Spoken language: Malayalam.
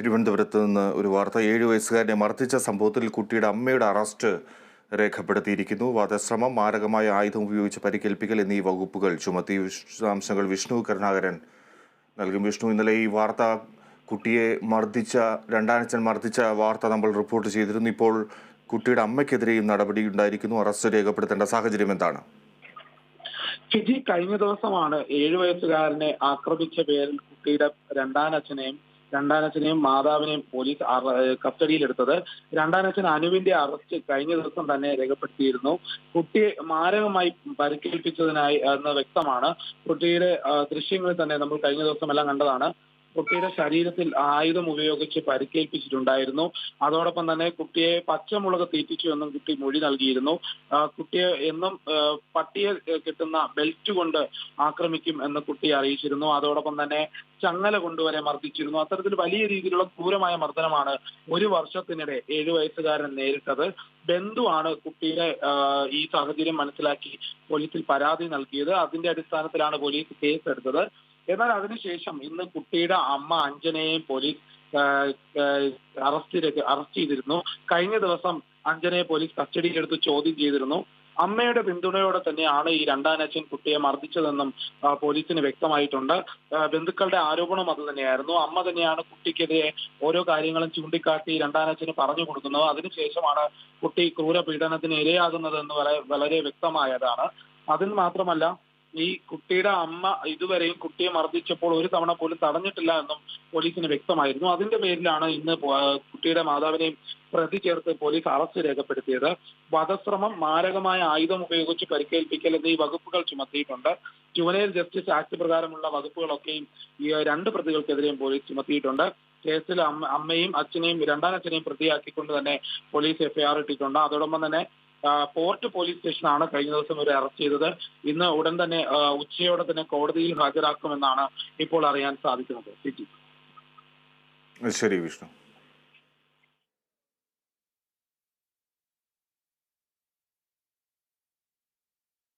തിരുവനന്തപുരത്ത് നിന്ന് ഒരു വാർത്ത. ഏഴ് വയസ്സുകാരനെ മർദ്ദിച്ച സംഭവത്തിൽ കുട്ടിയുടെ അമ്മയുടെ അറസ്റ്റ് രേഖപ്പെടുത്തിയിരിക്കുന്നു. വധശ്രമം മാരകമായ ആയുധം ഉപയോഗിച്ച് പരിക്കേൽപ്പിക്കൽ എന്നീ വകുപ്പുകൾ ചുമത്തി. വിശദാംശങ്ങൾ വിഷ്ണു കരുണാകരൻ നൽകും. വിഷ്ണു ഇന്നലെ ഈ വാർത്ത കുട്ടിയെ മർദ്ദിച്ച രണ്ടാനച്ഛൻ മർദ്ദിച്ച വാർത്ത നമ്മൾ റിപ്പോർട്ട് ചെയ്തിരുന്നു. ഇപ്പോൾ കുട്ടിയുടെ അമ്മയ്ക്കെതിരെയും നടപടി ഉണ്ടായിരിക്കുന്നു. അറസ്റ്റ് രേഖപ്പെടുത്തേണ്ട സാഹചര്യം എന്താണ്? ഫിജി കഴിഞ്ഞ ദിവസമാണ് ഏഴു വയസ്സുകാരനെ ആക്രമിച്ച പേരിൽ കുട്ടിയുടെ രണ്ടാനച്ഛനെയും രണ്ടാനച്ഛനെയും മാതാവിനെയും പോലീസ് കസ്റ്റഡിയിലെടുത്തത്. രണ്ടാനച്ഛൻ അനുവിന്റെ അറസ്റ്റ് കഴിഞ്ഞ ദിവസം തന്നെ രേഖപ്പെടുത്തിയിരുന്നു. കുട്ടിയെ മാരകമായി പരിക്കേൽപ്പിച്ചതിനായി എന്ന് വ്യക്തമാണ് കുട്ടിയുടെ ദൃശ്യങ്ങളിൽ തന്നെ നമ്മൾ കഴിഞ്ഞ ദിവസം എല്ലാം കണ്ടതാണ്. കുട്ടിയുടെ ശരീരത്തിൽ ആയുധം ഉപയോഗിച്ച് പരിക്കേൽപ്പിച്ചിട്ടുണ്ടായിരുന്നു. അതോടൊപ്പം തന്നെ കുട്ടിയെ പച്ചമുളക് തീറ്റിച്ചു എന്നും കുട്ടി മൊഴി നൽകിയിരുന്നു. കുട്ടിയെ എന്നും പട്ടിയെ കിട്ടുന്ന ബെൽറ്റ് കൊണ്ട് ആക്രമിക്കും എന്ന് കുട്ടി അറിയിച്ചിരുന്നു. അതോടൊപ്പം തന്നെ ചങ്ങല കൊണ്ടുവരെ മർദ്ദിച്ചിരുന്നു. അത്തരത്തിൽ വലിയ രീതിയിലുള്ള ക്രൂരമായ മർദ്ദനമാണ് ഒരു വർഷത്തിനിടെ ഏഴു വയസ്സുകാരൻ നേരിട്ടത്. ബന്ധുവാണ് കുട്ടിയുടെ ഈ സാഹചര്യം മനസ്സിലാക്കി പോലീസിൽ പരാതി നൽകിയത്. അതിന്റെ അടിസ്ഥാനത്തിലാണ് പോലീസ് കേസ് എടുത്തത് എന്നാൽ അതിനുശേഷം ഇന്ന് കുട്ടിയുടെ അമ്മ അഞ്ജനയെയും പോലീസ് അറസ്റ്റ് അറസ്റ്റ് ചെയ്തിരുന്നു. കഴിഞ്ഞ ദിവസം അഞ്ജനയെ പോലീസ് കസ്റ്റഡിയിലെടുത്ത് ചോദ്യം ചെയ്തിരുന്നു. അമ്മയുടെ പിന്തുണയോടെ തന്നെയാണ് ഈ രണ്ടാനച്ഛൻ കുട്ടിയെ മർദ്ദിച്ചതെന്നും പോലീസിന് വ്യക്തമായിട്ടുണ്ട്. ബന്ധുക്കളുടെ ആരോപണം അത് തന്നെയായിരുന്നു. അമ്മ തന്നെയാണ് കുട്ടിക്കെതിരെ ഓരോ കാര്യങ്ങളും ചൂണ്ടിക്കാട്ടി രണ്ടാനച്ഛന് പറഞ്ഞു കൊടുക്കുന്നത്. അതിനുശേഷമാണ് കുട്ടി ക്രൂരപീഡനത്തിന് ഇരയാകുന്നത് വളരെ വളരെ വ്യക്തമായതാണ്. അതിന് മാത്രമല്ല ഈ കുട്ടിയുടെ അമ്മ ഇതുവരെയും കുട്ടിയെ മർദ്ദിച്ചപ്പോൾ ഒരു തവണ പോലും തടഞ്ഞിട്ടില്ല എന്നും പോലീസിന് വ്യക്തമായിരുന്നു. അതിന്റെ പേരിലാണ് ഇന്ന് കുട്ടിയുടെ മാതാവിനെയും പ്രതി ചേർത്ത് പോലീസ് അറസ്റ്റ് രേഖപ്പെടുത്തിയത്. വധശ്രമം മാരകമായ ആയുധം ഉപയോഗിച്ച് പരിക്കേൽപ്പിക്കൽ എന്നീ വകുപ്പുകൾ ചുമത്തിയിട്ടുണ്ട്. ജുവനൈൽ ജസ്റ്റിസ് ആക്ട് പ്രകാരമുള്ള വകുപ്പുകളൊക്കെയും ഈ രണ്ട് പ്രതികൾക്കെതിരെയും പോലീസ് ചുമത്തിയിട്ടുണ്ട്. കേസിൽ അമ്മ അമ്മയും അച്ഛനെയും രണ്ടാനച്ഛനെയും പ്രതിയാക്കിക്കൊണ്ട് തന്നെ പോലീസ് എഫ്ഐആർ ഇട്ടിട്ടുണ്ട്. അതോടൊപ്പം തന്നെ പോർട്ട് പോലീസ് സ്റ്റേഷനാണ് കഴിഞ്ഞ ദിവസം ഒരു അറസ്റ്റ് ചെയ്തത്. ഇന്ന് ഉടൻ തന്നെ ഉച്ചയോടെ തന്നെ കോടതിയിൽ ഹാജരാക്കുമെന്നാണ് ഇപ്പോൾ അറിയാൻ സാധിക്കുന്നത്. ശരി വിഷ്ണു.